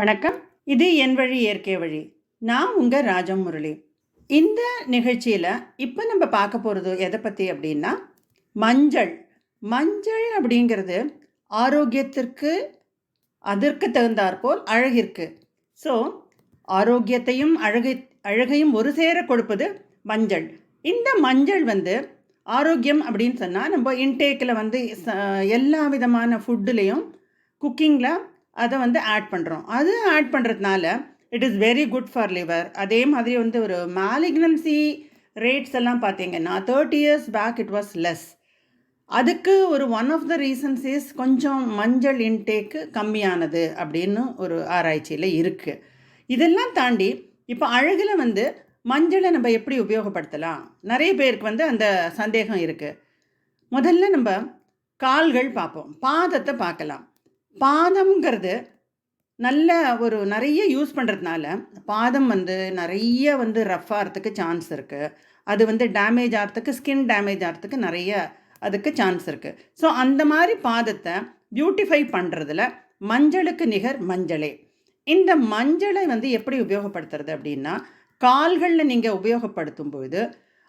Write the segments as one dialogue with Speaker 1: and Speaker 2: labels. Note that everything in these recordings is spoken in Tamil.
Speaker 1: வணக்கம். இது என் வழி இயற்கை வழி. நான் உங்கள் ராஜம் முரளி இந்த நிகழ்ச்சியில் இப்போ நம்ம பார்க்க போகிறது எதை பற்றி அப்படின்னா மஞ்சள். மஞ்சள் அப்படிங்கிறது ஆரோக்கியத்திற்கு அதற்கு தகுந்தாற்போல் அழகிற்கு. ஸோ ஆரோக்கியத்தையும் அழகை அழகையும் ஒரு சேர கொடுப்பது மஞ்சள். இந்த மஞ்சள் வந்து ஆரோக்கியம் அப்படின்னு சொன்னால் நம்ம இன்டேக்கில் வந்து ச- எல்லா விதமான ஃபுட்டுலேயும் குக்கிங்கில் அதை வந்து ஆட் பண்ணுறோம் அது ஆட் பண்ணுறதுனால it is very good for liver அதே மாதிரி வந்து ஒரு மேலிக்னன்சி ரேட்ஸ் எல்லாம் பார்த்தீங்கன்னா thirty years back it was less அதுக்கு ஒரு one of the reasons is கொஞ்சம் மஞ்சள் இன்டேக்கு கம்மியானது அப்படின்னு ஒரு ஆராய்ச்சியில் இருக்குது இதெல்லாம் தாண்டி இப்போ அழகில் வந்து மஞ்சளை நம்ம எப்படி உபயோகப்படுத்தலாம்? நிறைய பேருக்கு வந்து அந்த சந்தேகம் இருக்குது முதல்ல நம்ம கால்கள் பார்ப்போம். பாதத்தை பார்க்கலாம். பாதம்ங்கிறது நல்ல ஒரு நிறைய யூஸ் பண்ணுறதுனால பாதம் வந்து நிறைய வந்து ரஃப் ஆகிறதுக்கு சான்ஸ் இருக்குது அது வந்து டேமேஜ் ஆகிறதுக்கு ஸ்கின் டேமேஜ் ஆகிறதுக்கு நிறைய அதுக்கு சான்ஸ் இருக்குது ஸோ அந்த மாதிரி பாதத்தை பியூட்டிஃபை பண்ணுறதுல மஞ்சளுக்கு நிகர் மஞ்சளே. இந்த மஞ்சளை வந்து எப்படி உபயோகப்படுத்துறது அப்படின்னா கால்களில் நீங்கள் உபயோகப்படுத்தும் பொழுது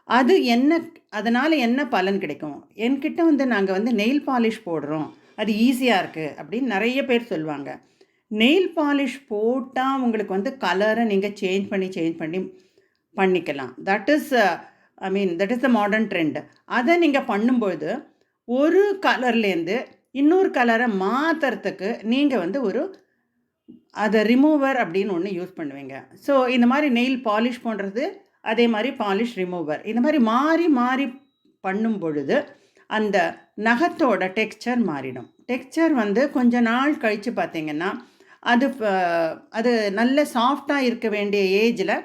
Speaker 1: அது என்ன அதனால் என்ன பலன் கிடைக்கும்? என்கிட்ட வந்து நாங்கள் வந்து நெயில் பாலிஷ் போடுறோம். அது ஈஸியாக இருக்குது அப்படின்னு நிறைய பேர் சொல்லுவாங்க. நெயில் பாலிஷ் போட்டால் உங்களுக்கு வந்து கலரை நீங்கள் சேஞ்ச் பண்ணி சேஞ்ச் பண்ணி பண்ணிக்கலாம். That is I mean that is the modern trend அதை நீங்கள் பண்ணும்பொழுது ஒரு கலர்லேருந்து இன்னொரு கலரை மாற்றுறதுக்கு நீங்கள் வந்து ஒரு அதை ரிமூவர் அப்படின்னு ஒன்று யூஸ் பண்ணுவீங்க. ஸோ இந்த மாதிரி நெயில் பாலிஷ் பண்ணுறது அதே மாதிரி பாலிஷ் ரிமூவர் இந்த மாதிரி மாறி மாறி பண்ணும் பொழுது அந்த நகத்தோட டெக்ஸ்சர் மாறிடும். டெக்ஸ்சர் வந்து கொஞ்ச நாள் கழித்து பார்த்தீங்கன்னா அது அது நல்ல சாஃப்டாக இருக்க வேண்டிய ஏஜில்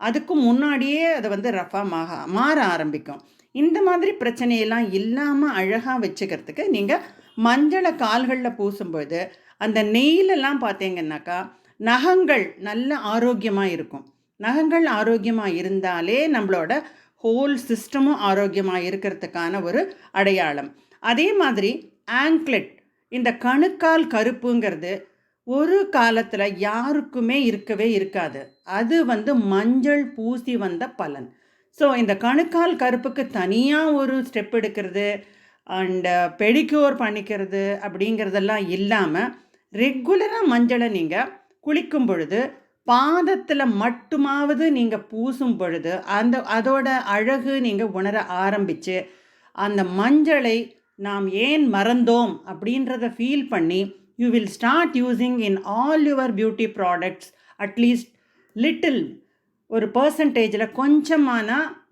Speaker 1: அதுக்கு முன்னாடியே அதை வந்து ரஃபாக மாக மாற ஆரம்பிக்கும். இந்த மாதிரி பிரச்சனையெல்லாம் இல்லாமல் அழகாக வச்சுக்கிறதுக்கு நீங்கள் மஞ்சளை கால்களில் பூசும்பொழுது அந்த நெய்லெல்லாம் பார்த்தீங்கன்னாக்கா நகங்கள் நல்ல ஆரோக்கியமாக இருக்கும். நகங்கள் ஆரோக்கியமாக இருந்தாலே நம்மளோட ஹோல் சிஸ்டமும் ஆரோக்கியமாக இருக்கிறதுக்கான ஒரு அடையாளம். அதே மாதிரி ஆங்க்லெட் இந்த கணுக்கால் கருப்புங்கிறது ஒரு காலத்தில் யாருக்குமே இருக்கவே இருக்காது. அது வந்து மஞ்சள் பூசி வந்த பலன். ஸோ இந்த கணுக்கால் கருப்புக்கு தனியாக ஒரு ஸ்டெப் எடுக்கிறது அண்ட் பெடிக்யூர் பண்ணிக்கிறது அப்படிங்கிறதெல்லாம் இல்லாமல் ரெகுலராக மஞ்சளை நீங்கள் குளிக்கும் பொழுது பாதத்தில் மட்டுமாவது நீங்கள் பூசும் பொழுது அந்த அதோட அழகு நீங்கள் உணர ஆரம்பித்து அந்த மஞ்சளை நாம் ஏன் மறந்தோம் அப்படின்றத ஃபீல் பண்ணி you will start using in all your beauty products at least little ஒரு பர்சன்டேஜில் கொஞ்சமான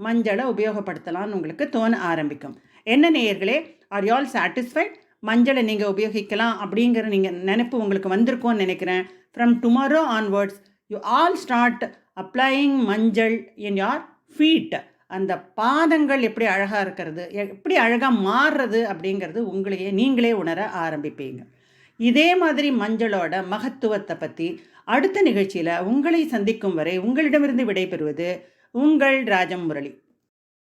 Speaker 1: மஞ்சளை உபயோகப்படுத்தலாம்னு உங்களுக்கு தோண ஆரம்பிக்கும். என்ன நேயர்களே ஆர் யூ ஆல் சாட்டிஸ்ஃபைட் மஞ்சளை நீங்கள் உபயோகிக்கலாம் அப்படிங்கிற நீங்கள் நினைப்பு உங்களுக்கு வந்திருக்கும்னு நினைக்கிறேன். From tomorrow onwards you all start applying manjal in your feet அந்த பாதங்கள் எப்படி அழகாக இருக்கிறது எப்படி அழகாக மாறுறது அப்படிங்கிறது உங்களையே நீங்களே உணர ஆரம்பிப்பீங்க. இதே மாதிரி மஞ்சளோட மகத்துவத்தை பற்றி அடுத்த நிகழ்ச்சியில் உங்களை சந்திக்கும் வரை உங்களிடமிருந்து விடைபெறுவது உங்கள் ராஜம் முரளி